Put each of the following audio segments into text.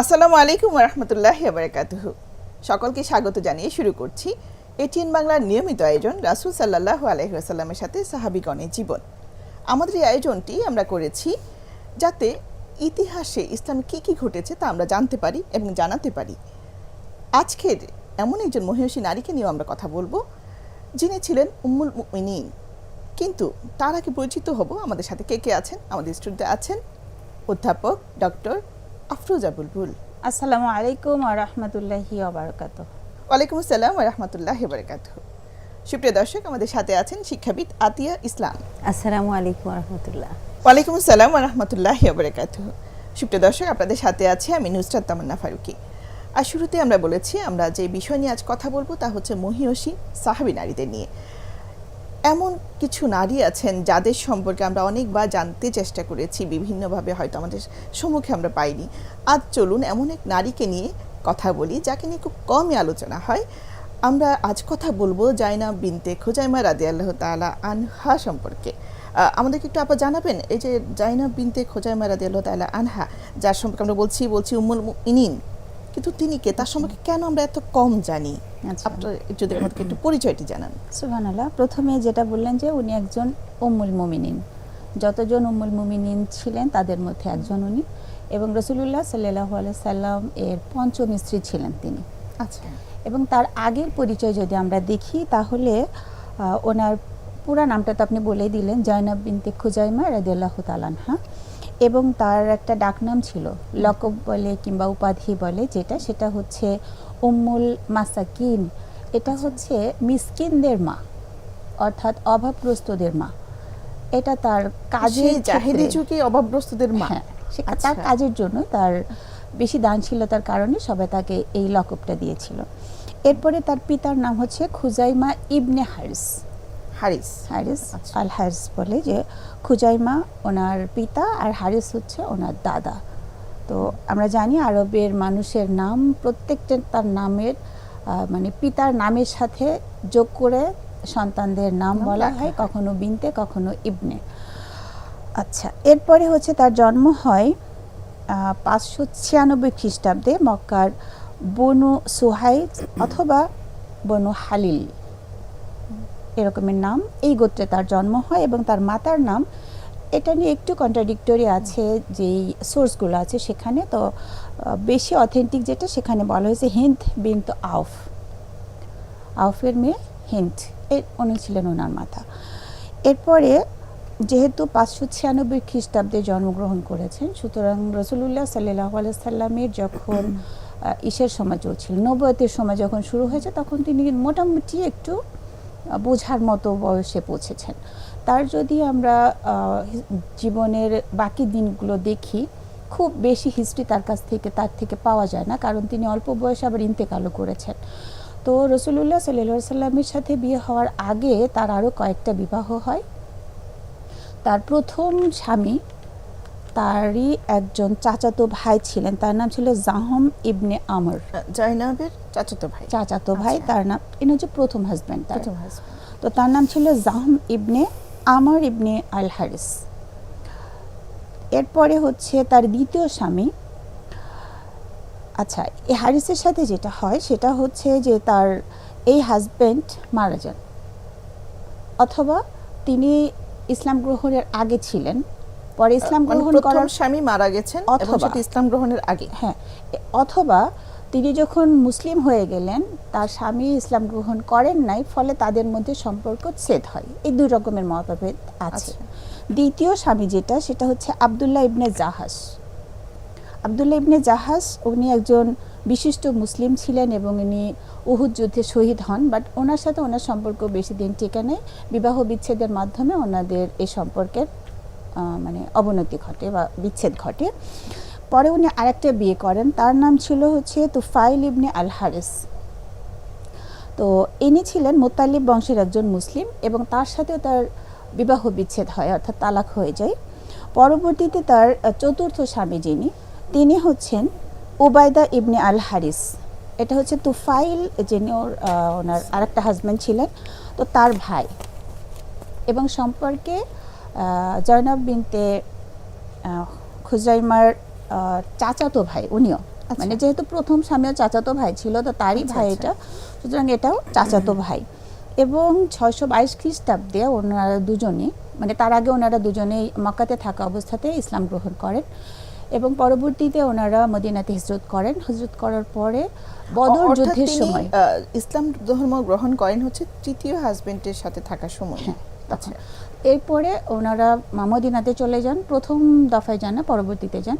আসসালামু আলাইকুম রহমতুল্লাহ বারকাতুহু। সকলকে স্বাগত জানিয়ে শুরু করছি এটিএন বাংলার নিয়মিত আয়োজন রাসুল সাল্লাহ আলহিহাসাল্লামের সাথে সাহাবিগণের জীবন। আমাদের এই আয়োজনটি আমরা করেছি যাতে ইতিহাসে ইসলামে কী কী ঘটেছে তা আমরা জানতে পারি এবং জানাতে পারি। আজকের এমন একজন মহিষী নারীকে নিয়েও আমরা কথা বলব, যিনি ছিলেন উম্মুল মুমিনিন। কিন্তু তার আগে পরিচিত হব আমাদের সাথে কে কে আছেন? আমাদের স্টুডিওতে আছেন অধ্যাপক ডক্টর আফরোজা বুলবুল। আসসালামু আলাইকুম আ রহমতুল্লাহি অবরকাত ওয়ালাইকুম আসসালাম রহমতুল্লাহ বারকাত সুপ্রিয় দর্শক আমাদের সাথে আছেন শিক্ষাবিদ আতিয়া ইসলাম। আসসালামু আলাইকুম রহমতুল্লাহ। ওয়ালাইকুম আসসালাম রহমতুল্লাহ বারকাত সুপ্রিয় দর্শক আপনাদের সাথে আছে আমি নুসরাত তামান্না ফারুকি। আর শুরুতে আমরা বলেছি আমরা যে বিষয় নিয়ে আজ কথা বলব তা হচ্ছে মহিয়সী সাহাবি নারীদের নিয়ে। এমন কিছু নারী আছেন যাদের সম্পর্কে আমরা অনেকবার জানতে চেষ্টা করেছি, বিভিন্নভাবে হয়তো আমাদের সম্মুখে আমরা পাইনি। আজ চলুন এমন এক নারীকে নিয়ে কথা বলি, যাকে নিয়ে খুব কমই আলোচনা হয়। আমরা আজ কথা বলব জাইনা বিনতে খোজাইমা রাদি আল্লাহ তালা আনহা সম্পর্কে। আমাদেরকে একটু আপা জানাবেন, এই যে জাইনা বিনতে খোজাইমা রাদি আল্লাহ তালা আনহা, যার সম্পর্কে আমরা বলছি বলছি উম্মুল ইনিন কিন্তু তিনি কে? তার সম্পর্কে কেন আমরা এত কম জানি? যদি আমাদেরকে একটু পরিচয়টি জানান। সুবহান আল্লাহ প্রথমে যেটা বললেন যে উনি একজন উম্মুল মুমিনিন। যতজন উম্মুল মুমিনিন ছিলেন তাদের মধ্যে একজন উনি এবং রসুলুল্লাহ সাল্লাহ সাল্লাম এর পঞ্চম স্ত্রী ছিলেন তিনি। আচ্ছা। এবং তার আগের পরিচয় যদি আমরা দেখি তাহলে ওনার পুরা নামটা তো আপনি বলেই দিলেন জয়নাব বিনতে খুজাইমা রাদিয়াল্লাহু তালানহা এবং তার একটা ডাকনাম ছিল লকব বলে কিংবা উপাধি বলে যেটা সেটা হচ্ছে উম্মুল মাসাকিন। এটা হচ্ছে মিসকিনদের মা অর্থাৎ অভাবগ্রস্তদের মা। এটা তার জাহেলি ক্ষেত্রে- যুগে অভাবগ্রস্তদের মা? হ্যাঁ আচ্ছা। তার কাজের জন্য তার বেশি দানশীলতার কারণে সবাই তাকে এই লকবটা দিয়েছিল। এরপরে তার পিতার নাম হচ্ছে খুজাইমা ইবনে হারিস। হারিস। হারিস। আচ্ছা। আল হারিস বলে যে খুজাইমা ওনার পিতা আর হারিস হচ্ছে ওনার দাদা। তো আমরা জানি আরবের মানুষের নাম প্রত্যেকটা তার নামের মানে পিতার নামের সাথে যোগ করে সন্তানদের নাম বলা হয়। কখনো বিনতে কখনো ইবনে। আচ্ছা এরপরে হচ্ছে তার জন্ম হয় পাঁচশো ছিয়ানব্বই খ্রিস্টাব্দে মক্কার বনু সুহাইদ অথবা বনু হালিল। এরকমের নাম। এই গোত্রে তার জন্ম হয় এবং তার মাতার নাম। এটা নিয়ে একটু কন্ট্রাডিক্টরি আছে যেই সোর্সগুলো আছে সেখানে। তো বেশি অথেন্টিক যেটা সেখানে বলা হয়েছে হিন্দ বিন্ত আউফ। আউফের মেয়ে হিন্দ। এর, উনি ছিলেন ওনার মাতা। এরপরে যেহেতু পাঁচশো ছিয়ানব্বই খ্রিস্টাব্দে জন্মগ্রহণ করেছেন, সুতরাং রসুল্লাহ সাল্লাহ সাল্লামের যখন ঈশের সময় চলছিল নবতের সময় যখন শুরু হয়েছে, তখন তিনি মোটামুটি একটু বোঝার মতো বয়সে পৌঁছেছেন। তার যদি আমরা জীবনের বাকি দিনগুলো দেখি, খুব বেশি হিস্ট্রি তার কাছ থেকে, তার থেকে পাওয়া যায় না, কারণ তিনি অল্প বয়সে আবার ইন্তেকালও করেছেন। তো রসুল্লাহ সাল্লা সাল্লামের সাথে বিয়ে হওয়ার আগে তার আরও কয়েকটা বিবাহ হয়। তার প্রথম স্বামী তারই একজন চাচাতো ভাই ছিলেন। তার নাম ছিল জাহম ইবনে আমর। জাইনাবের চাচাতো ভাই। চাচাতো ভাই আচ্ছা। তার নাম ইনি হচ্ছে প্রথম হাজব্যান্ড তার। প্রথম। তো তার নাম ছিল জাহম ইবনে আমর ইবনে আল হারিস। এরপরে হচ্ছে তার দ্বিতীয় স্বামী। আচ্ছা এই হারিসের সাথে যেটা হয় সেটা হচ্ছে যে তার এই হাজব্যান্ড মারা যান। অথবা তিনি ইসলাম গ্রহণের আগে ছিলেন। পরে ইসলাম গ্রহণ করার স্বামী মারা গেছেন অথবা- ইসলাম গ্রহণের আগে। হ্যাঁ অথবা তিনি যখন মুসলিম হয়ে গেলেন তার স্বামী ইসলাম গ্রহণ করেন নাই ফলে তাদের মধ্যে সম্পর্ক ছেদ হয়। এই দুই রকমের মতভেদ আছে। আচ্ছা। দ্বিতীয় স্বামী যেটা সেটা হচ্ছে আবদুল্লাহ ইবনে জাহাজ আবদুল্লাহ ইবনে জাহাজ উনি একজন বিশিষ্ট মুসলিম ছিলেন এবং উনি উহুদ যুদ্ধে শহীদ হন বাট ওনার সাথে ওনার সম্পর্ক বেশি দিন টিকে নেই। বিবাহ বিচ্ছেদের মাধ্যমে ওনাদের এই সম্পর্কের মানে অবনতি ঘটে বা বিচ্ছেদ ঘটে। পরে উনি আরেকটা বিয়ে করেন, তার নাম ছিল হচ্ছে তুফাইল ইবনে আল হারিস তো ইনি ছিলেন মোতালিব বংশের একজন মুসলিম এবং তার সাথেও তার বিবাহ বিচ্ছেদ হয়, অর্থাৎ তালাক হয়ে যায়। পরবর্তীতে তার চতুর্থ স্বামী যিনি, তিনি হচ্ছেন উবায়দা ইবনে আল হারিস এটা হচ্ছে তুফাইল যিনি ওর ওনার আরেকটা হাজব্যান্ড ছিলেন, তো তার ভাই। এবং সম্পর্কে জয়নব বিনতে খুজাইমার চাচাতো ভাই উনিও। মানে যেহেতু প্রথম স্বামী ও চাচাতো ভাই ছিল তো তারই আচ্ছা, ভাই আচ্ছা। এটা। সুতরাং এটাও চাচাতো ভাই। এবং ছয়শো বাইশ খ্রিস্টাব্দে ওনারা দুজনেই মানে তার আগে ওনারা দুজনেই মক্কাতে থাকা অবস্থাতে ইসলাম গ্রহণ করেন। এবং পরবর্তীতে ওনারা মদিনাতে হিজরত করেন। হিজরত করার পরে বদর যুদ্ধের সময়। ইসলাম ধর্ম গ্রহণ করেন হচ্ছে তৃতীয় হাজবেন্ডের সাথে থাকার সময়। হ্যাঁ, আচ্ছা। এরপরে ওনারা মদিনাতে চলে যান, প্রথম দফায় যান না, পরবর্তীতে যান।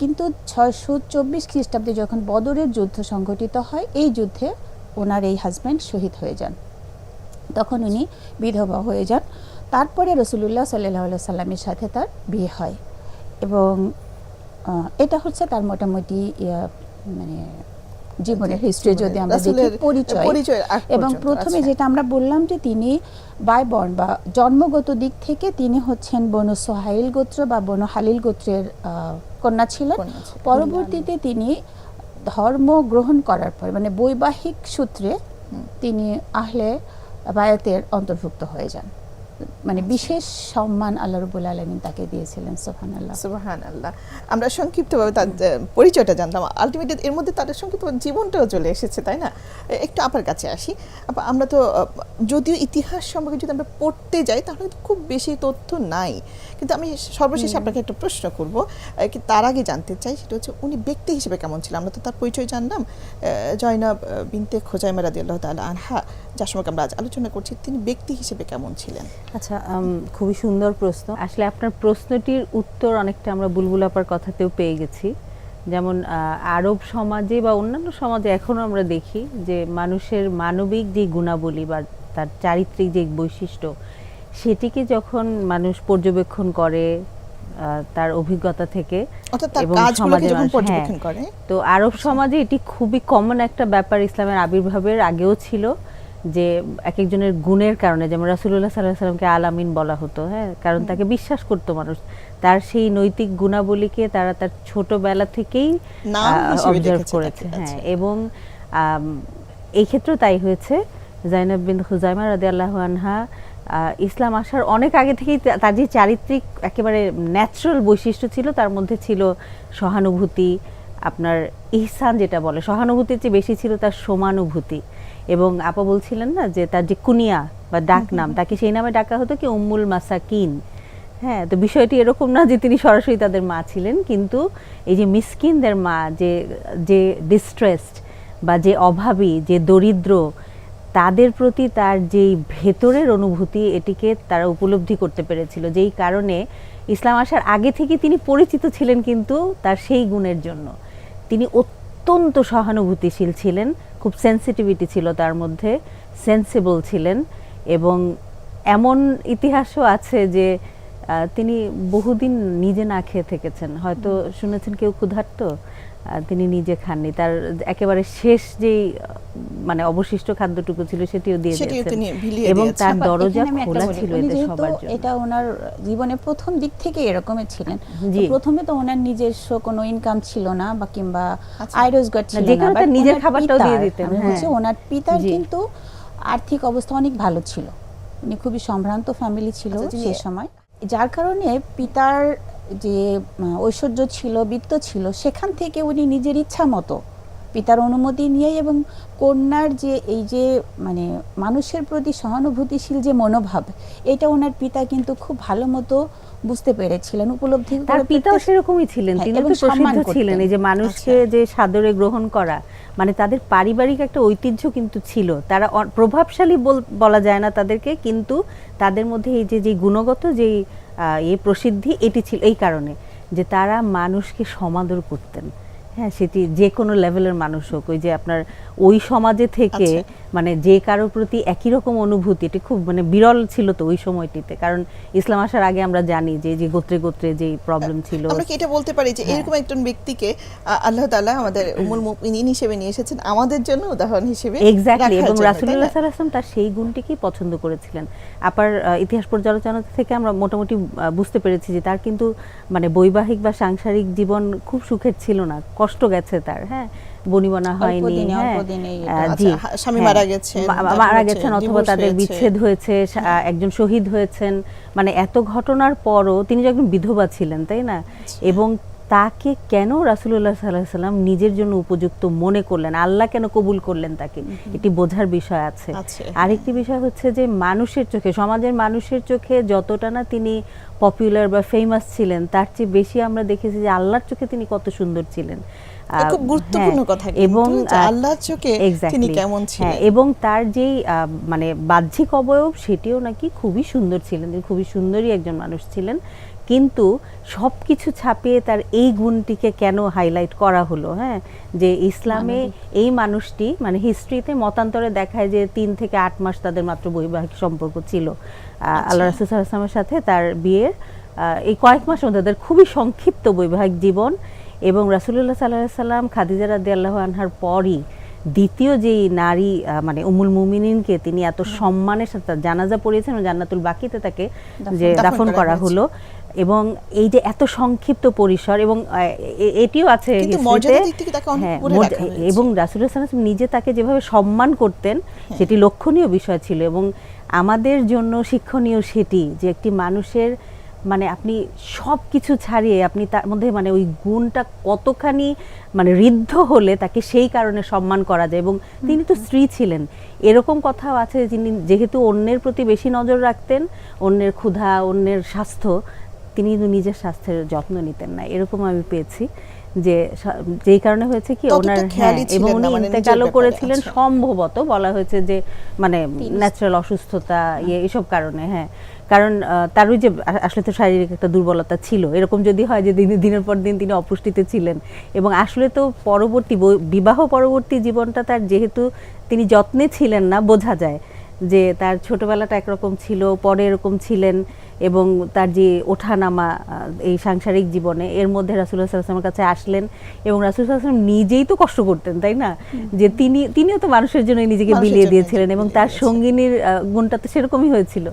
কিন্তু ছয়শো চব্বিশ খ্রিস্টাব্দে যখন বদরের যুদ্ধ সংঘটিত হয়, এই যুদ্ধে ওনার এই হাজব্যান্ড শহীদ হয়ে যান। তখন উনি বিধবা হয়ে যান। তারপরে রসুলুল্লাহ সাল্লাহ সাল্লামের সাথে তার বিয়ে হয়। এবং এটা হচ্ছে তার মোটামুটি মানে জীবনের হিস্ট্রি যদি আমরা দেখি পরিচয় এবং প্রথমে। যেটা আমরা বললাম যে তিনি বাইবর্ন বা জন্মগত দিক থেকে তিনি হচ্ছেন বনু সোহাইল গোত্র বা বনু হালিল গোত্রের কন্যা ছিলেন। পরবর্তীতে তিনি ধর্ম গ্রহণ করার পর মানে বৈবাহিক সূত্রে তিনি আহলে বায়াতের অন্তর্ভুক্ত হয়ে যান মানে। বিশেষ সম্মান আল্লাহ রবুল আলমিন তাকে দিয়েছিলেন সোহান আল্লাহ সোহান আল্লাহ আমরা সংক্ষিপ্তভাবে তার পরিচয়টা জানতাম। আলটিমেটলি এর মধ্যে তাদের সংক্ষিপ্ত জীবনটাও চলে এসেছে তাই না? একটু আপার কাছে আসি। আমরা তো যদিও ইতিহাস সম্পর্কে যদি আমরা পড়তে যাই তাহলে খুব বেশি তথ্য নাই। কিন্তু আমি সর্বশেষে আপনাকে একটা প্রশ্ন করব কি তার আগে জানতে চাই সেটা হচ্ছে উনি ব্যক্তি হিসেবে কেমন ছিলেন? আমরা তো তার পরিচয় জানলাম জয়নাব বিনতে খোজাইমা রাদিয়াল্লাহু তাআলা আনহা। যার সম্পর্কে আমরা আজ আলোচনা করছি তিনি ব্যক্তি হিসেবে কেমন ছিলেন? আচ্ছা খুবই সুন্দর প্রশ্ন। আসলে আপনার প্রশ্নটির উত্তর অনেকটা আমরা বুলবুল আপার কথাতেও পেয়ে গেছি। যেমন আরব সমাজে বা অন্যান্য সমাজে এখনও আমরা দেখি যে মানুষের মানবিক যে গুণাবলী বা তার চারিত্রিক যে বৈশিষ্ট্য সেটিকে যখন মানুষ পর্যবেক্ষণ করে আহ, তার অভিজ্ঞতা থেকে এবং মানুষ- হ্যাঁ। তো আরব সমাজে এটি খুবই কমন একটা ব্যাপার ইসলামের আবির্ভাবের আগেও ছিল। যে এক একজনের গুণের কারণে যেমন রাসুল্লাহ সাল্লাহ সাল্লামকে আলামিন বলা হতো হ্যাঁ? কারণ তাকে বিশ্বাস করতো মানুষ। তার সেই নৈতিক গুণাবলীকে তারা তার ছোটবেলা থেকেই অবজার্ভ করেছে হ্যাঁ। আচ্ছা। এবং এই ক্ষেত্রেও তাই হয়েছে। জাইনাব বিন খুজাইমা রাদি আল্লাহ আনহা আহ, ইসলাম আসার অনেক আগে থেকেই তার যে চারিত্রিক একেবারে ন্যাচারাল বৈশিষ্ট্য ছিল তার মধ্যে ছিল সহানুভূতি আপনার ইহসান যেটা বলে সহানুভূতির চেয়ে বেশি ছিল তার সমানুভূতি। এবং আপা বলছিলেন না যে তার যে কুনিয়া বা ডাক নাম তাকে সেই নামে ডাকা হতো কি উম্মুল মাসাকিন। হ্যাঁ তো বিষয়টি এরকম না যে তিনি সরাসরি তাদের মা ছিলেন কিন্তু এই যে মিসকিনদের মা যে যে ডিস্ট্রেসড বা যে অভাবী যে দরিদ্র তাদের প্রতি তার যেই ভেতরের অনুভূতি এটিকে তারা উপলব্ধি করতে পেরেছিল। যেই কারণে ইসলাম আসার আগে থেকে তিনি পরিচিত ছিলেন কিন্তু তার সেই গুণের জন্য। তিনি অত্যন্ত সহানুভূতিশীল ছিলেন খুব সেন্সিটিভিটি ছিল তার মধ্যে সেন্সিবল ছিলেন এবং এমন ইতিহাসও আছে যে তিনি বহুদিন নিজে না খেয়ে থেকেছেন। হয়তো শুনেছেন কেউ ক্ষুধার্ত? তিনি নিজে খাননি। তার একেবারে শেষ যেই মানে অবশিষ্ট খাদ্যটুকু ছিল সেটিও দিয়ে দিয়েছেন। এবং তার দরজা আমি একটা খোলা ছিল এদের সবার জন্য। এটা ওনার জীবনের প্রথম দিক থেকে এরকমই ছিলেন প্রথমে তো ওনার নিজস্ব কোনো ইনকাম ছিল না বা কিংবা আচ্ছা। আয় রোজগার ছিল যে না কারণে তার নিজের খাবারটাও দিয়ে পিতার, দিতেন, আমি হ্যাঁ। ওনার পিতার কিন্তু আর্থিক অবস্থা অনেক ভালো ছিল। উনি খুবই সম্ভ্রান্ত ফ্যামিলি ছিল আচ্ছা, সেই সময়। যার কারণে পিতার যে ঐশ্বর্য ছিল বিত্ত ছিল সেখান থেকে উনি নিজের ইচ্ছা মতো পিতার অনুমতি নিয়ে এবং কন্যার যে এই যে মানে মানুষের প্রতি সহানুভূতিশীল যে মনোভাব এটা ওনার পিতা কিন্তু খুব ভালো মতো বুঝতে পেরেছিলেন উপলব্ধি তার পিতাও সেরকমই ছিলেন হ্যাঁ, তিনি তো প্রসিদ্ধ। ছিলেন এই যে মানুষকে আচ্ছা। যে সাদরে গ্রহণ করা মানে তাদের পারিবারিক একটা ঐতিহ্য কিন্তু ছিল তারা প্রভাবশালী বল- যায় না তাদেরকে কিন্তু তাদের মধ্যে এই যে যে গুণগত আহ, এই প্রসিদ্ধি এটি ছিল এই কারণে যে তারা মানুষকে সমাদর করতেন হ্যাঁ সেটি যে কোনো লেভেলের মানুষ হোক ওই যে আপনার ওই সমাজে থেকে আচ্ছা। মানে যে কারোর প্রতি একই রকম অনুভূতি এটি খুব মানে বিরল ছিল তো ওই সময়টিতে কারণ ইসলাম আসার আগে আমরা জানি যে যে গোত্রে গোত্রে যে প্রবলেম ছিল আমরা কি এটা বলতে পারি যে হ্যাঁ। এরকম একজন ব্যক্তিকে আল্লাহ তাআলা আমাদের উমুল মুমিনিন হিসেবে নিয়ে এসেছেন আমাদের জন্য উদাহরণ হিসেবে এক্স্যাক্টলি এবং রাসুল্লাহ না? সাল্লাম তার সেই গুণটিকেই পছন্দ করেছিলেন আবার ইতিহাস পর্যালোচনা থেকে আমরা মোটামুটি বুঝতে পেরেছি যে তার কিন্তু মানে বৈবাহিক বা সাংসারিক জীবন খুব সুখের ছিল না কষ্ট গেছে তার হ্যাঁ বনিবনা হয়নি হ্যাঁ। আচ্ছা, স্বামী হ্যাঁ। মারা গেছেন, মারা গেছেন অথবা তাদের বিচ্ছেদ হয়েছে একজন শহীদ হয়েছেন। মানে এত ঘটনার পরও তিনি যে একজন বিধবা ছিলেন তাই না? আচ্ছা। এবং তাকে কেন রাসুল্লাহ সাল্লাহ সাল্লাম নিজের জন্য উপযুক্ত মনে করলেন? আল্লাহ কেন কবুল করলেন তাকে? এটি বোঝার বিষয় আছে। আরেকটি বিষয় হচ্ছে যে মানুষের চোখে সমাজের মানুষের চোখে যতটা না তিনি পপুলার বা ফেমাস ছিলেন তার চেয়ে বেশি আমরা দেখেছি যে আল্লাহর চোখে তিনি কত সুন্দর ছিলেন। খুব গুরুত্বপূর্ণ হ্যাঁ, কথা এবং আল্লাহর চোখে তিনি কেমন হ্যাঁ, ছিলেন। এবং তার যেই মানে বাহ্যিক অবয়ব সেটিও নাকি খুবই সুন্দর ছিলেন তিনি খুবই সুন্দরী একজন মানুষ ছিলেন। কিন্তু সব কিছু ছাপিয়ে তার এই গুণটিকে কেন হাইলাইট করা হলো হ্যাঁ? যে ইসলামে এই মানুষটি মানে হিস্ট্রিতে মতান্তরে দেখায় যে তিন থেকে আট মাস তাদের মাত্র বৈবাহিক সম্পর্ক ছিল। আহ, আল্লাহ রাসুল সাল্লামের সাথে তার বিয়ের আহ, এই কয়েক মাসের মধ্যে তাদের খুবই সংক্ষিপ্ত বৈবাহিক জীবন এবং রাসুল্লাহ সাল্লাহ সাল্লাম খাদিজা রাদি আল্লাহ আনহার পরই দ্বিতীয় যেই নারী মানে উমুল মুমিনিনকে তিনি এত সম্মানের সাথে জানাজা পড়িয়েছেন জান্নাতুল বাকিতে তাকে যে দাফন করা হলো এবং এই যে এত সংক্ষিপ্ত পরিসর এবং এটিও আছে হ্যাঁ। এবং রাসুল্লাহ সাল্লাম নিজে তাকে যেভাবে সম্মান করতেন হ্যাঁ। সেটি লক্ষণীয় বিষয় ছিল এবং আমাদের জন্য শিক্ষণীয় সেটি যে একটি মানুষের মানে আপনি সব কিছু ছাড়িয়ে আপনি তার মধ্যে মানে ওই গুণটা কতখানি মানে ঋদ্ধ হলে তাকে সেই কারণে সম্মান করা যায় এবং তিনি তো স্ত্রী ছিলেন। এরকম কথাও আছে যিনি যেহেতু অন্যের প্রতি বেশি নজর রাখতেন, অন্যের ক্ষুধা, অন্যের স্বাস্থ্য, তিনি নিজের স্বাস্থ্যের যত্ন নিতেন না। এরকম আমি পেয়েছি। যে যেই কারণে হয়েছে কি ওনার হ্যাঁ, এবং উনি মানে ইন্তেকালও করেছিলেন আচ্ছা। সম্ভবত বলা হয়েছে যে মানে ন্যাচারাল অসুস্থতা ইয়ে এসব কারণে হ্যাঁ। কারণ তার ওই যে আসলে তো শারীরিক একটা দুর্বলতা ছিল। এরকম যদি হয় যে দিন- দিনের পর দিন তিনি অপুষ্টিতে ছিলেন। এবং আসলে তো পরবর্তী বিবাহ পরবর্তী জীবনটা তার যেহেতু তিনি যত্নে ছিলেন না বোঝা যায় যে তার ছোটবেলাটা একরকম ছিল পরে এরকম ছিলেন। এবং তার যে ওঠানামা এই সাংসারিক জীবনে এর মধ্যে রাসুল্লাহ সাল্লামের কাছে আসলেন এবং রাসুল্লাহ সাল্লাম নিজেই তো কষ্ট করতেন তাই না? যে তিনি তিনিও তো মানুষের জন্য নিজেকে বিলিয়ে দিয়েছিলেন এবং তার সঙ্গিনীর গুণটা তো সেরকমই হয়েছিল।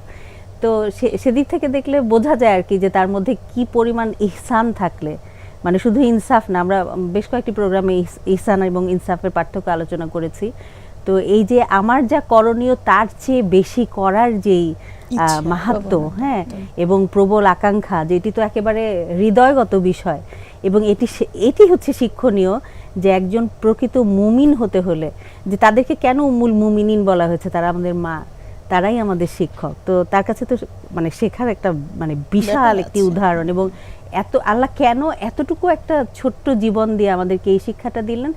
তো সেদিক থেকে দেখলে বোঝা যায় আর কি যে তার মধ্যে কি পরিমাণ ইহসান থাকলে। মানে শুধু ইনসাফ না আমরা বেশ কয়েকটি প্রোগ্রামে ইহস- ইহসান এবং ইনসাফের পার্থক্য আলোচনা করেছি। তো এই যে আমার যা করণীয় তার চেয়ে বেশি করার যেই মাহাত্ম হ্যাঁ এবং প্রবল আকাঙ্ক্ষা যেটি তো একেবারে হৃদয়গত বিষয়। এবং এটি এটি হচ্ছে শিক্ষণীয় যে একজন প্রকৃত মুমিন হতে হলে যে তাদেরকে কেন মূল মুমিনিন বলা হয়েছে? তারা আমাদের মা তারাই আমাদের শিক্ষক। তো তার কাছে তো মানে শেখার একটা মানে বিশাল একটি উদাহরণ এবং এত আল্লাহ কেন এতটুকু একটা ছোট্ট জীবন দিয়ে আমাদেরকে এই শিক্ষাটা দিলেন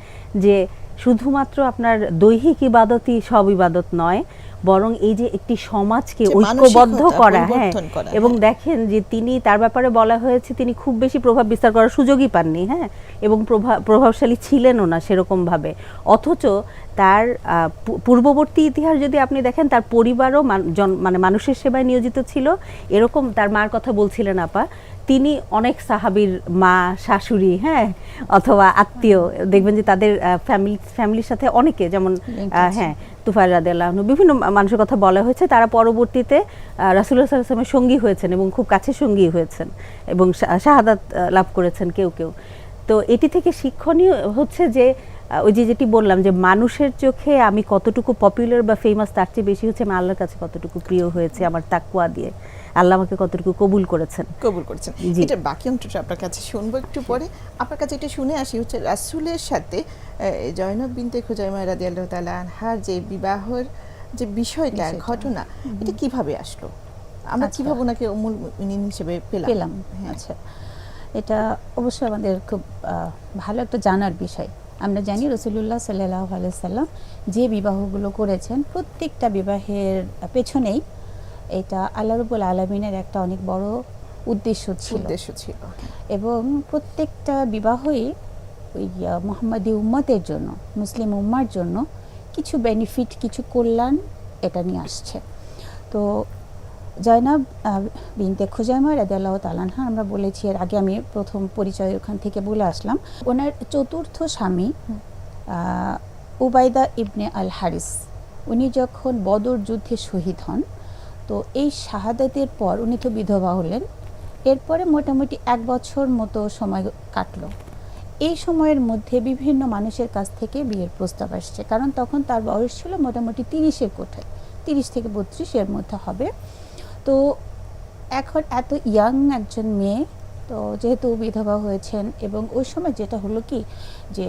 যে শুধুমাত্র আপনার দৈহিক ইবাদতই সব ইবাদত নয় বরং এই যে একটি সমাজকে ঐক্যবদ্ধ করা হ্যাঁ এবং হ্যাঁ। দেখেন যে তিনি তার ব্যাপারে বলা হয়েছে তিনি খুব বেশি প্রভাব বিস্তার করার সুযোগই পাননি হ্যাঁ এবং প্রভাব প্রভাবশালী ছিলেনও না সেরকম ভাবে অথচ তার পূর্ববর্তী ইতিহাস যদি আপনি দেখেন তার পরিবারও জন- মানে মানুষের সেবায় নিয়োজিত ছিল এরকম তার মার কথা বলছিলেন আপা তিনি অনেক সাহাবীর মা শাশুড়ি হ্যাঁ অথবা আত্মীয়। দেখবেন যে তাদের ফ্যামিলি ফ্যামিলির সাথে অনেকে যেমন। হ্যাঁ তুফাইল রাদিয়াল্লাহু আনহু, বিভিন্ন মানুষের কথা বলা হয়েছে। তারা পরবর্তীতে রাসুল্লাহ সাল্লামের সঙ্গী হয়েছেন এবং খুব কাছের সঙ্গী হয়েছেন এবং শাহাদাত লাভ করেছেন কেউ কেউ। তো এটি থেকে শিক্ষণীয় হচ্ছে যে ওই যে যেটি বললাম যে মানুষের চোখে আমি কতটুকু পপুলার বা ফেমাস তার চেয়ে বেশি হচ্ছে আমি আল্লাহর কাছে কতটুকু প্রিয় হয়েছে আমার তাকুয়া দিয়ে। আল্লাহ আমাকে কতটুকু কবুল করেছেন। কবুল করেছেন। এটা বাকি অংশটা আপনার কাছে শুনব একটু পরে। আপনার কাছে এটা শুনে আসি হচ্ছে রাসূলের সাথে জয়নব বিনতে খুজাইমা রাদিয়াল্লাহু তাআলা আনহার যে বিবাহের যে বিষয়টা। ঘটনা এটা কীভাবে আসলো? আমরা আচ্ছা। কীভাবে ওনাকে উম্মুল মুমিনিন হিসেবে পেলাম? পেলাম। হ্যাঁ। আচ্ছা। এটা অবশ্যই আমাদের খুব ভালো একটা জানার বিষয়। আমরা জানি রসুল্লাহ সাল্লাহ সাল্লাম যে বিবাহগুলো করেছেন প্রত্যেকটা বিবাহের পেছনেই এটা আল্লাহ রবুল আলমিনের একটা অনেক বড় উদ্দেশ্য ছিল। উদ্দেশ্য ছিল। এবং প্রত্যেকটা বিবাহই ওই মোহাম্মদী উম্মতের জন্য মুসলিম উম্মার জন্য কিছু বেনিফিট কিছু কল্যাণ এটা নিয়ে আসছে। তো জয়নাব বিনতে খুজাইমা রাদিয়াল্লাহ তালানহা আমরা বলেছি এর আগে আমি প্রথম পরিচয় ওখান থেকে বলে আসলাম। ওনার চতুর্থ স্বামী আহ, উবাইদা ইবনে আল হারিস উনি যখন বদর যুদ্ধে শহীদ হন তো এই শাহাদাতের পর উনি তো বিধবা হলেন। এরপরে মোটামুটি এক বছর মতো সময় কাটলো। এই সময়ের মধ্যে বিভিন্ন মানুষের কাছ থেকে বিয়ের প্রস্তাব আসছে। কারণ তখন তার বয়স ছিল মোটামুটি তিরিশের কোঠায়, তিরিশ থেকে বত্রিশ এর মধ্যে হবে। তো এখন এত ইয়াং একজন মেয়ে, তো যেহেতু বিধবা হয়েছেন এবং ওই সময় যেটা হলো কি যে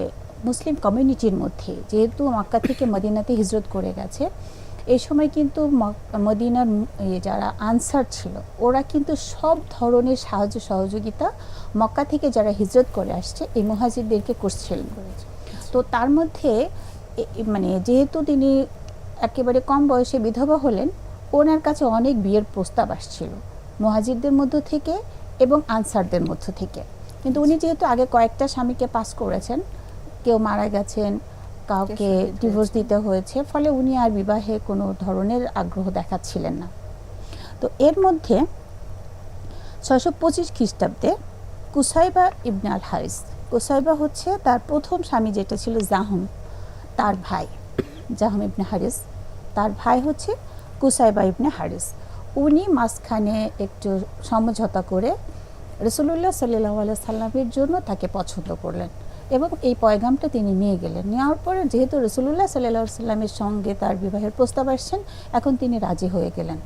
মুসলিম কমিউনিটির মধ্যে, যেহেতু মক্কা থেকে মদিনাতে হিজরত করে গেছে এই সময় কিন্তু মদিনার ইয়ে যারা আনসার ছিল, ওরা কিন্তু সব ধরনের সাহায্য সহযোগিতা মক্কা থেকে যারা হিজরত করে আসছে, এই মুহাজিরদেরকে করছিলেন তো তার মধ্যে মানে যেহেতু তিনি একেবারে কম বয়সে বিধবা হলেন, ওনার কাছে অনেক বিয়ের প্রস্তাব আসছিল মহাজিরদের মধ্য থেকে এবং আনসারদের মধ্য থেকে। কিন্তু উনি যেহেতু আগে কয়েকটা স্বামীকে পাস করেছেন, কেউ মারা গেছেন কাউকে ডিভোর্স দিতে হয়েছে। ফলে উনি আর বিবাহে কোনো ধরনের আগ্রহ দেখাচ্ছিলেন না। তো এর মধ্যে ছয়শো পঁচিশ খ্রিস্টাব্দে কুসাইবা ইবনে আল হারিস কুসাইবা হচ্ছে তার প্রথম স্বামী যেটা ছিল জাহম তার ভাই জাহম ইবনে হারিস। তার ভাই হচ্ছে কুসাইবা ইবনে হারিস। উনি মাঝখানে একটু সমঝোতা করে রসুল্লাহ সাল্লাহ সাল্লামের জন্য তাকে পছন্দ করলেন। এবং এই পয়গামটা তিনি নিয়ে গেলেন। নেওয়ার পরে যেহেতু রসুল্লাহ সাল্লাহ সাল্লামের সঙ্গে তার বিবাহের প্রস্তাব আসছেন এখন তিনি রাজি হয়ে গেলেন।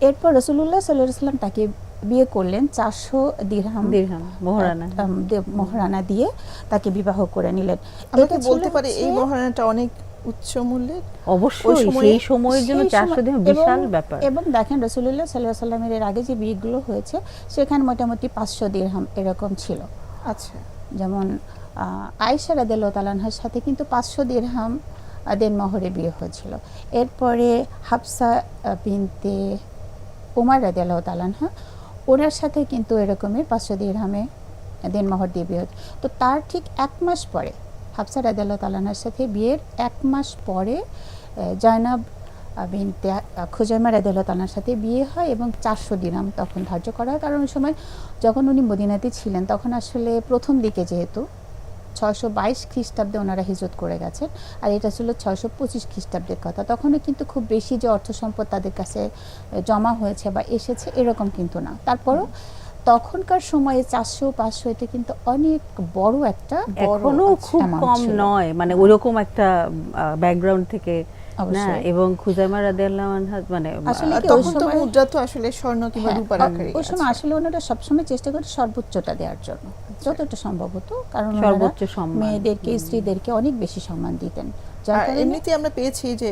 এরপর রসুল্লাহ সাল্লাহ সাল্লাম তাকে বিয়ে করলেন চারশো দিরহাম। দিরহাম, মোহরানা। আম, দিয়ে তাকে বিবাহ করে নিলেন। আমরা এটা কি ছিল বলতে পারি এই মহারণাটা অনেক উচ্চ মূল্যের। অবশ্যই সময়ে- সেই সময়ের জন্য চারশো দিন বিশাল ব্যাপার। এবং দেখেন রসুল্লাহ সাল্লাহ সাল্লামের এর আগে যে বিয়েগুলো হয়েছে সেখানে মোটামুটি পাঁচশো দিরহাম এরকম ছিল। আচ্ছা। যেমন আহ, আয়েশা রাদিয়াল্লাহু তালানহার সাথে কিন্তু পাঁচশো দিরহাম দেনমোহরে বিয়ে হয়েছিল। এরপরে হাফসা বিনতে উমার রাদিয়াল্লাহু তালানহা ওনার সাথে কিন্তু এরকমই পাঁচশো দিরহামে দেনমোহর দিয়ে বিয়ে হয়েছে। তো তার ঠিক এক মাস পরে হাফসা রাদিয়াল্লাহু তালানহার সাথে বিয়ের এক মাস পরে জয়নাব বিনতে খুজাইমা রাদিয়াল্লাহু তালার সাথে বিয়ে হয় এবং চারশো দিনাম তখন ধার্য করা হয়। কারণ ওই সময় যখন উনি মদিনাতে ছিলেন তখন আসলে প্রথম দিকে যেহেতু ছয়শো বাইশ খ্রিস্টাব্দে ওনারা হিজরত করে গেছেন আর এটা ছিল ছয়শো পঁচিশ খ্রিস্টাব্দের কথা। তখনও কিন্তু খুব বেশি যে অর্থ সম্পদ তাদের কাছে জমা হয়েছে বা এসেছে এরকম কিন্তু না। তারপরও তখনকার সময়ে চারশো পাঁচশো এটা কিন্তু অনেক বড় একটা বড় এখনও খুব কম নয় মানে ওরকম একটা ব্যাকগ্রাউন্ড থেকে না এবং খুজাইমা রাদিয়াল্লাহু আনহা মানে আসলে কি তখন তো মুদ্রা তো আসলে স্বর্ণ কিংবা হ্যাঁ, রূপার আকারে ওই সময় আসলে ওনারা সবসময় চেষ্টা করে সর্বোচ্চটা দেওয়ার জন্য। যতটা সম্ভব হতো কারণ সর্বোচ্চ সম্মান। মেয়েদেরকে স্ত্রীদেরকে অনেক বেশি সম্মান দিতেন। এমনিতে আমরা পেয়েছি যে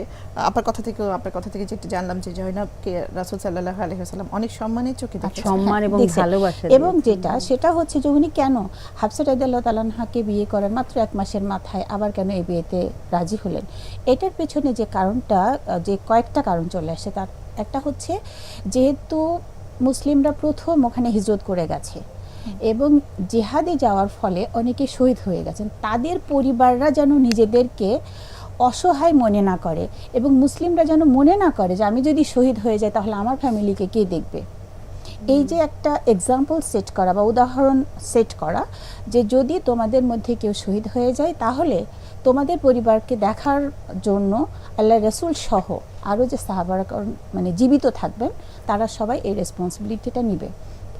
আপনার কথা থেকে আপনার কথা থেকে যেটা জানলাম যে জয়নাবকে রাসূল সাল্লাল্লাহু আলাইহি ওয়াসাল্লাম অনেক সম্মানের চোখে সম্মান এবং ভালোবাসা এবং যেটা সেটা হচ্ছে যে উনি কেন হাফসা রাদিয়াল্লাহ তালানহাকে বিয়ে করেন মাত্র এক মাসের মাথায় আবার কেন এই বিয়েতে রাজি হলেন? এটার পেছনে যে কারণটা যে কয়েকটা কারণ চলে আসে তার একটা হচ্ছে যেহেতু মুসলিমরা প্রথম ওখানে হিজরত করে গেছে। এবং জেহাদে যাওয়ার ফলে অনেকে শহীদ হয়ে গেছেন। তাদের পরিবাররা যেন নিজেদেরকে অসহায় মনে না করে এবং মুসলিমরা যেন মনে না করে যে আমি যদি শহীদ হয়ে যাই তাহলে আমার ফ্যামিলিকে কে দেখবে? এই যে একটা এক্সাম্পল সেট করা বা উদাহরণ সেট করা যে যদি তোমাদের মধ্যে কেউ শহীদ হয়ে যায় তাহলে তোমাদের পরিবারকে দেখার জন্য আল্লাহ রসুল সহ আরও যে সাহাবারা মানে জীবিত থাকবেন তারা সবাই এই রেসপন্সিবিলিটিটা নিবে।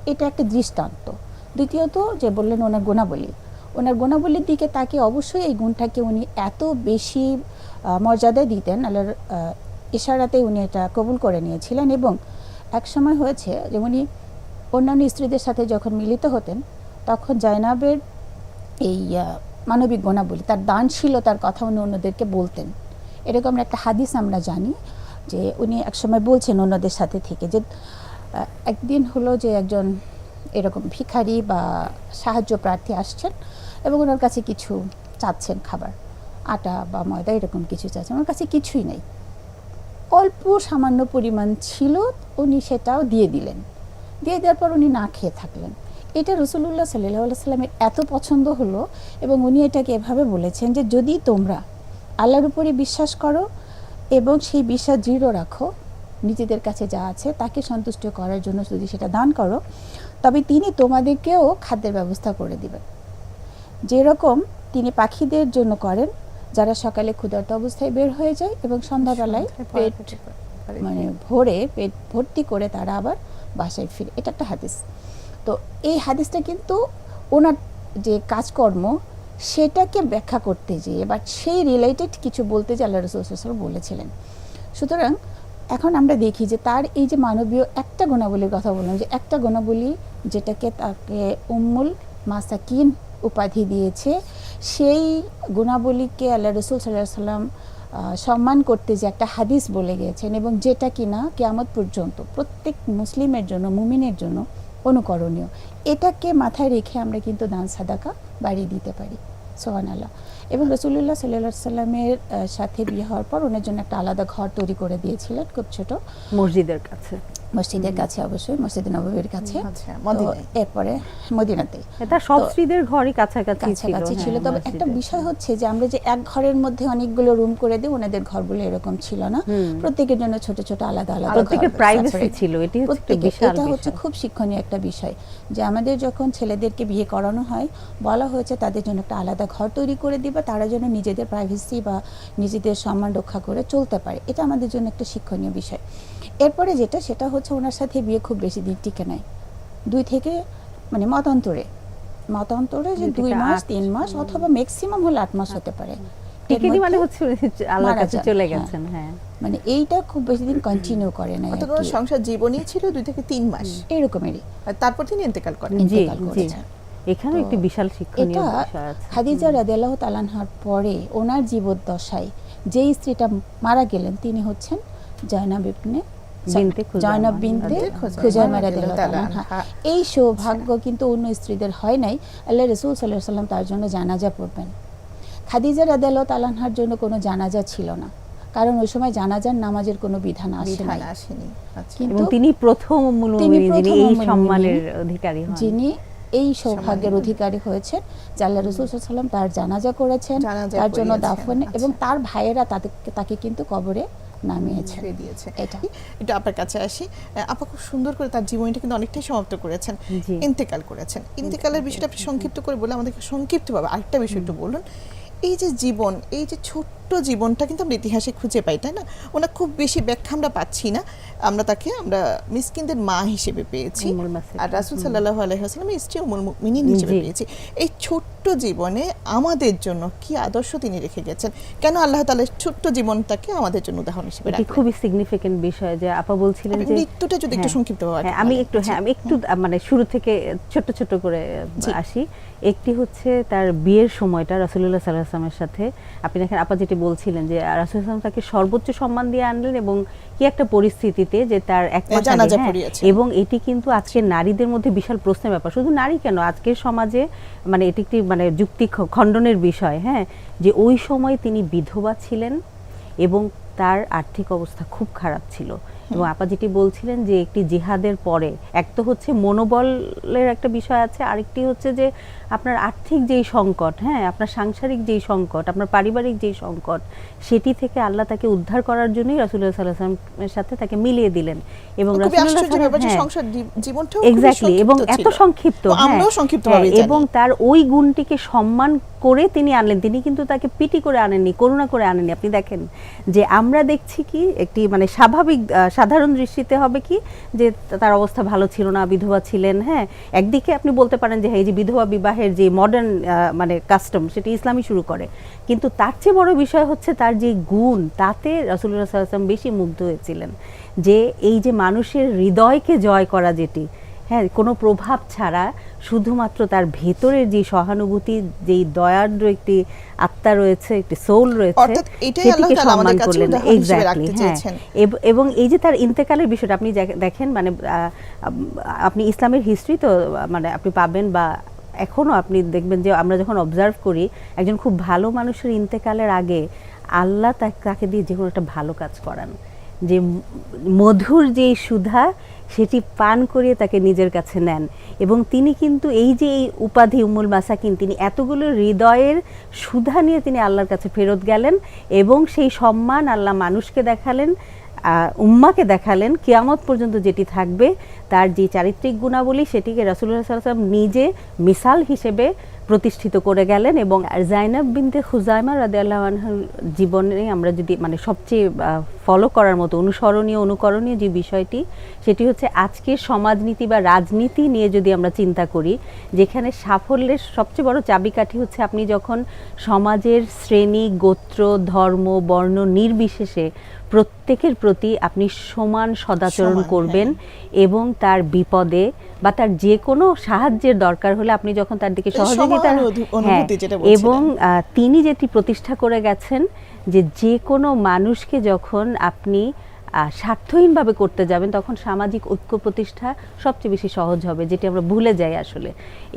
এটা একটা দৃষ্টান্ত। দ্বিতীয়ত যে বললেন ওনার গুণাবলী। ওনার গুণাবলীর দিকে তাকে অবশ্যই এই গুণটাকে উনি এত বেশি মর্যাদা দিতেন, আল্লাহর ইশারাতে উনি এটা কবুল করে নিয়েছিলেন এবং এক সময় হয়েছে যে উনি অন্যান্য স্ত্রীদের সাথে যখন মিলিত হতেন, তখন জয়নাবের এই মানবিক গুণাবলী, তার দানশীলতার কথা উনি অন্যদেরকে বলতেন। এরকম একটা হাদিস আমরা জানি যে উনি একসময় বলছেন অন্যদের সাথে থেকে যে একদিন হলো যে একজন এরকম ভিখারি বা সাহায্য প্রার্থী আসছেন এবং ওনার কাছে কিছু চাচ্ছেন খাবার। আটা বা ময়দা এরকম কিছু চাচ্ছেন। ওনার কাছে কিছুই নেই। অল্প সামান্য পরিমাণ ছিল, উনি সেটাও দিয়ে দিলেন। দিয়ে দেওয়ার পর উনি না খেয়ে থাকলেন। এটা রসুল্লাহ সাল্লাহ সাল্লামের এত পছন্দ হলো এবং উনি এটাকে এভাবে বলেছেন যে, যদি তোমরা আল্লাহর উপরে বিশ্বাস করো এবং সেই বিশ্বাস দৃঢ় রাখো, নিজেদের কাছে যা আছে তাকে সন্তুষ্ট করার জন্য যদি সেটা দান করো তবে তিনি তোমাদেরকেও খাদ্যের ব্যবস্থা করে দিবেন। যেরকম তিনি পাখিদের জন্য করেন যারা সকালে ক্ষুধার্ত অবস্থায় বের হয়ে যায় এবং সন্ধ্যাবেলায় পেট মানে ভরে পেট ভর্তি করে তারা আবার বাসায় ফিরে। এটা একটা হাদিস। তো এই হাদিসটা কিন্তু ওনার যে কাজকর্ম সেটাকে ব্যাখ্যা করতে যেয়ে বা সেই রিলেটেড কিছু বলতে যে আল্লাহ রসুল বলেছিলেন। সুতরাং এখন আমরা দেখি যে তার এই যে মানবীয় একটা গুণাবলীর কথা বললাম, যে একটা গুণাবলী যেটাকে তাকে উম্মুল মাসাকিন উপাধি দিয়েছে, সেই গুণাবলীকে আল্লাহ রসুল সাল্লাহ সাল্লাম সম্মান করতে যে একটা হাদিস বলে গিয়েছেন এবং যেটা কিনা কেয়ামত পর্যন্ত প্রত্যেক মুসলিমের জন্য, মুমিনের জন্য অনুকরণীয়। এটাকে মাথায় রেখে আমরা কিন্তু দান সাদাকা বাড়িয়ে দিতে পারি। সোহান আল্লাহ এবং রসুল্লাহ সাল্লাহ সাল্লামের সাথে বিয়ে হওয়ার পর ওনার জন্য একটা আলাদা ঘর তৈরি করে দিয়েছিলেন, খুব ছোট। মসজিদের কাছে। মসজিদের কাছে অবশ্যই মসজিদ নবীর কাছে। আচ্ছা। এরপরে মদিনাতে। এটা সব স্ত্রীদের ঘরই কাছাকাছি ছিল কাছাকাছি ছিল। হ্যাঁ, তবে একটা বিষয় হচ্ছে যে আমরা যে এক ঘরের মধ্যে অনেকগুলো রুম করে দিই ওনাদের ঘরগুলো এরকম ছিল না। প্রত্যেকের জন্য ছোট ছোট আলাদা আলাদা প্রত্যেকের প্রাইভেসি ছিল এটি হচ্ছে বিশাল এটা হচ্ছে খুব শিক্ষণীয় একটা বিষয় যে আমাদের যখন ছেলেদেরকে বিয়ে করানো হয় বলা হয়েছে তাদের জন্য একটা আলাদা ঘর তৈরি করে দিবা তারা যেন নিজেদের প্রাইভেসি বা নিজেদের সম্মান রক্ষা করে চলতে পারে। এটা আমাদের জন্য একটা শিক্ষণীয় বিষয়। এরপরে যেটা সেটা হচ্ছে ওনার সাথে বিয়ে খুব বেশি দিন টিকে নাই। দুই থেকে মানে মতান্তরে। মতান্তরে যে দুই মাস তিন মাস অথবা ম্যাক্সিমাম হলে আট মাস হতে পারে। টিকেনি মানে হচ্ছে আল্লাহর কাছে চলে হ্যাঁ। গেছেন হ্যাঁ। মানে এইটা খুব বেশি দিন কন্টিনিউ করে না সংসার জীবনই ছিল দুই থেকে তিন মাস। এরকমেরই। তারপর তিনি ইন্তেকাল করেন। ইন্তেকাল করেছেন। এখানে একটি বিশাল শিক্ষণীয় বিষয় আছে। খাদিজা রাদিয়াল্লাহু পরে ওনার জীবদ্দশায় যেই স্ত্রীটা মারা গেলেন তিনি হচ্ছেন জয়নাব ইবনে জয়নাব বিনতে খুজাইমা রাদিয়াল্লাহু তাআলা তাআলা আনহা। এই সৌভাগ্য কিন্তু অন্য স্ত্রীদের হয় নাই। আল্লাহ রসুল সাল্লাহ সাল্লাম তার জন্য জানাজা পড়বেন। খাদিজা তালানহার জন্য কোনো জানাজা ছিল না। কারণ ওই সময় জানাজার নামাজের কোনো বিধান আসে নাই। আসেনি। আচ্ছা। কিন্তু তিনি প্রথম সম্মানের অধিকারী হন। যিনি এই সৌভাগ্যের অধিকারী। হয়েছেন যে আল্লাহ রসুল সাল্লাম তার জানাজা করেছেন তার জন্য দাফন আচ্ছা। এবং তার ভাইয়েরা তাকে কিন্তু কবরে নামিয়েছেন ছুঁয়ে দিয়েছে। এটা। একটু আপনার কাছে আসি। আপা খুব সুন্দর করে তার জীবনটা কিন্তু অনেকটাই সমাপ্ত করেছেন। ইন্তেকাল করেছেন। ইন্তেকালের বিষয়টা আপনি সংক্ষিপ্ত করে বলে আমাদেরকে সংক্ষিপ্তভাবে আরেকটা বিষয় একটু বলুন। এই যে জীবন এই যে ছোট্ট জীবনটা কিন্তু আমরা ইতিহাসে খুঁজে পাই তাই না? ওনার খুব বেশি ব্যাখ্যা আমরা পাচ্ছি না। আমরা তাকে আমরা মিসকিনদের মা হিসেবে পেয়েছি। আর রাসুল সাল্লাহ আলহামের স্ত্রী উমুল মিনিন হিসেবে পেয়েছি। এই ছোট্ট জীবনে আমাদের জন্য কি আদর্শ তিনি রেখে গেছেন? কেন আল্লাহ তাআলা ছোট্ট জীবনটাকে আমাদের জন্য উদাহরণ হিসেবে এটি খুবই সিগনিফিকেন্ট বিষয় যে আপা বলছিলেন যে মৃত্যুটা যদি একটু সংক্ষিপ্ত সংক্ষিপ্তভাবে হ্যাঁ, আমি একটু হ্যাঁ আমি একটু মানে শুরু থেকে ছোট ছোট করে আসি। একটি হচ্ছে তার বিয়ের সময়টা রাসূলুল্লাহ সাল্লাল্লাহু আলাইহি ওয়াসাল্লামের সাথে। আপনি দেখেন আপা যেটি বলছিলেন যে রাসূলুল্লাহ সাল্লাম তাকে সর্বোচ্চ সম্মান দিয়ে আনলেন এবং কি একটা পরিস্থিতিতে যে তার এক হ্যাঁ। এবং এটি কিন্তু আজকে নারীদের মধ্যে বিশাল প্রশ্নের ব্যাপার। শুধু নারী কেন আজকের সমাজে মানে এটি একটি মানে যুক্তি খণ্ডনের বিষয় হ্যাঁ যে ওই সময় তিনি বিধবা ছিলেন এবং তার আর্থিক অবস্থা খুব খারাপ ছিল। এবং আপা যেটি বলছিলেন যে একটি জিহাদের পরে এক তো হচ্ছে মনোবলের একটা বিষয় আছে আরেকটি হচ্ছে যে আপনার আর্থিক যেই সংকট হ্যাঁ আপনার সাংসারিক যেই সংকট আপনার পারিবারিক যেই সংকট সেটি থেকে আল্লাহ তাকে উদ্ধার করার জন্যই রাসুল্লাহ সাল্লাহ সাল্লামের সাথে তাকে মিলিয়ে দিলেন এবং যে হ্যাঁ, এক্স্যাক্টলি এবং এত সংক্ষিপ্ত হ্যাঁ, হ্যাঁ। এবং তার ওই গুণটিকে সম্মান করে তিনি আনলেন। তিনি কিন্তু তাকে পিটি করে আনেননি করুণা করে আনেননি। আপনি দেখেন যে আমরা দেখছি কি একটি মানে স্বাভাবিক সাধারণ দৃষ্টিতে হবে কি যে তার অবস্থা ভালো ছিল না বিধবা ছিলেন হ্যাঁ। একদিকে আপনি বলতে পারেন যে হ্যাঁ এই যে বিধবা বিবাহের যে মডার্ন মানে কাস্টম সেটি ইসলামই শুরু করে। কিন্তু তার চেয়ে বড় বিষয় হচ্ছে তার যে গুণ তাতে রাসুল্লাহ সাল্লাম বেশি মুগ্ধ হয়েছিলেন। যে এই যে মানুষের হৃদয়কে জয় করা যেটি হ্যাঁ কোনো প্রভাব ছাড়া শুধুমাত্র তার ভেতরের যে সহানুভূতি যেই দয়ার্দ্র একটি আত্মা রয়েছে একটি সোল রয়েছে সেটিকে সম্মান করলেন। এক্স্যাক্টলি হ্যাঁ। এবং এই যে তার ইন্তেকালের বিষয়টা আপনি দেখ- দেখেন মানে আপনি ইসলামের হিস্ট্রি তো মানে আপনি পাবেন বা এখনও আপনি দেখবেন যে আমরা যখন অবজার্ভ করি, একজন খুব ভালো মানুষের ইন্তেকালের আগে আল্লাহ তাকে দিয়ে যে কোনো একটা ভালো কাজ করান। যে মধুর যেই সুধা, সেটি পান করিয়ে তাকে নিজের কাছে নেন। এবং তিনি কিন্তু এই যে এই উপাধি উম্মুল মাসাকিন, তিনি এতগুলো হৃদয়ের সুধা নিয়ে তিনি আল্লাহর কাছে ফেরত গেলেন এবং সেই সম্মান আল্লাহ মানুষকে দেখালেন। উম্মাকে দেখালেন কিয়ামত পর্যন্ত যেটি থাকবে, তার যে চারিত্রিক গুণাবলী সেটিকে রাসুল্লাহ সাল্লাম নিজে মিসাল হিসেবে প্রতিষ্ঠিত করে গেলেন এবং জাইনাব বিনতে খুজাইমা রাদিয়াল্লাহ আনহার জীবনে আমরা যদি মানে সবচেয়ে ফলো করার মতো অনুসরণীয়, অনুকরণীয় যে বিষয়টি, সেটি হচ্ছে আজকের সমাজনীতি বা রাজনীতি নিয়ে যদি আমরা চিন্তা করি, যেখানে সাফল্যের সবচেয়ে বড় চাবিকাঠি হচ্ছে আপনি যখন সমাজের শ্রেণি, গোত্র, ধর্ম, বর্ণ নির্বিশেষে প্রত্যেকের প্রতি আপনি সমান সদাচরণ করবেন এবং তার বিপদে বা তার যে কোনো সাহায্যের দরকার হলে আপনি যখন তার দিকে এই সহযোগিতা হ্যাঁ। এবং তিনি যেটি প্রতিষ্ঠা করে গেছেন যে যে কোনো মানুষকে যখন আপনি স্বার্থহীনভাবে করতে যাবেন, তখন সামাজিক ঐক্য প্রতিষ্ঠা সবচেয়ে বেশি সহজ হবে, যেটি আমরা ভুলে যাই আসলে।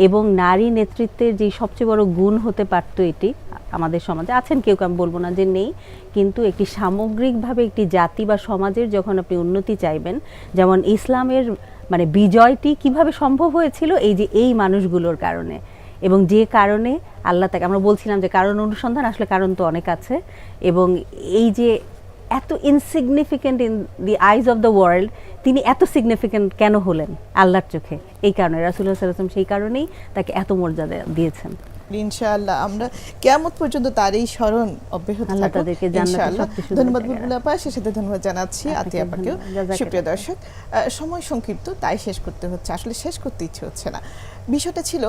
এবং নারী নেতৃত্বের যে সবচেয়ে বড় গুণ হতে পারতো এটি আমাদের সমাজে, আছেন কেউ, আমি বলব না যে নেই, কিন্তু একটি সামগ্রিকভাবে একটি জাতি বা সমাজের যখন আপনি উন্নতি চাইবেন, যেমন ইসলামের মানে বিজয়টি কীভাবে সম্ভব হয়েছিল, এই যে এই মানুষগুলোর কারণে। এবং যে কারণে আল্লাহ তাকে, আমরা বলছিলাম যে কারণ অনুসন্ধান, আসলে কারণ তো অনেক আছে। এবং এই যে এত insignificant in the eyes of the world তিনি এত সিগনিফিকেন্ট কেন হলেন আল্লাহর চোখে? এই কারণে রাসুল্লাহ সাল্লাম সেই কারণেই তাকে এত মর্যাদা দিয়েছেন। ইনশাআল্লাহ আমরা কেমন পর্যন্ত তার এই স্মরণ অব্যাহত তাদেরকে ইনশাআল্লাহ। ধন্যবাদ বুলবুল আপা সাথে ধন্যবাদ জানাচ্ছি। আতি আপাকেও। সুপ্রিয় দর্শক সময় সংক্ষিপ্ত তাই শেষ করতে হচ্ছে। আসলে শেষ করতে ইচ্ছে হচ্ছে না। বিষয়টা ছিল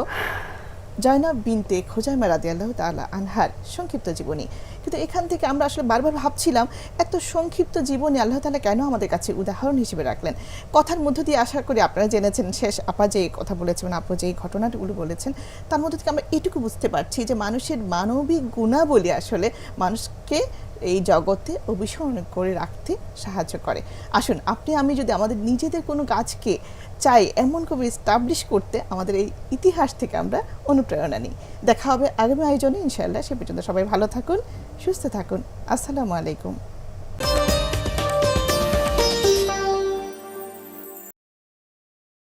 জয়নাব বিনতে খোজাইমা রাদি আল্লাহ তাআলা আনহার সংক্ষিপ্ত জীবনী। কিন্তু এখান থেকে আমরা আসলে বারবার ভাবছিলাম, এত সংক্ষিপ্ত জীবনী আল্লাহ তাআলা কেন আমাদের কাছে উদাহরণ হিসেবে রাখলেন? কথার মধ্য দিয়ে আশা করি আপনারা জেনেছেন, শেষ আপা যে কথা বলেছেন, আপু যে ঘটনাগুলো বলেছেন, তার মধ্যে থেকে আমরা এটুকু বুঝতে পারছি যে মানুষের মানবিক গুণাবলী আসলে মানুষকে এই জগতে অভিসরণ করে রাখতে সাহায্য করে। আসুন, আপনি, আমি যদি আমাদের নিজেদের কোনো কাজকে চাই এমন কবি স্টাবলিশ করতে আমাদের এই ইতিহাস থেকে আমরা অনুপ্রেরণা নিই। দেখা হবে আগামী আয়োজনে, ইনশাআল্লাহ। সে পর্যন্ত সবাই ভালো থাকুন, সুস্থ থাকুন। আসসালামু আলাইকুম।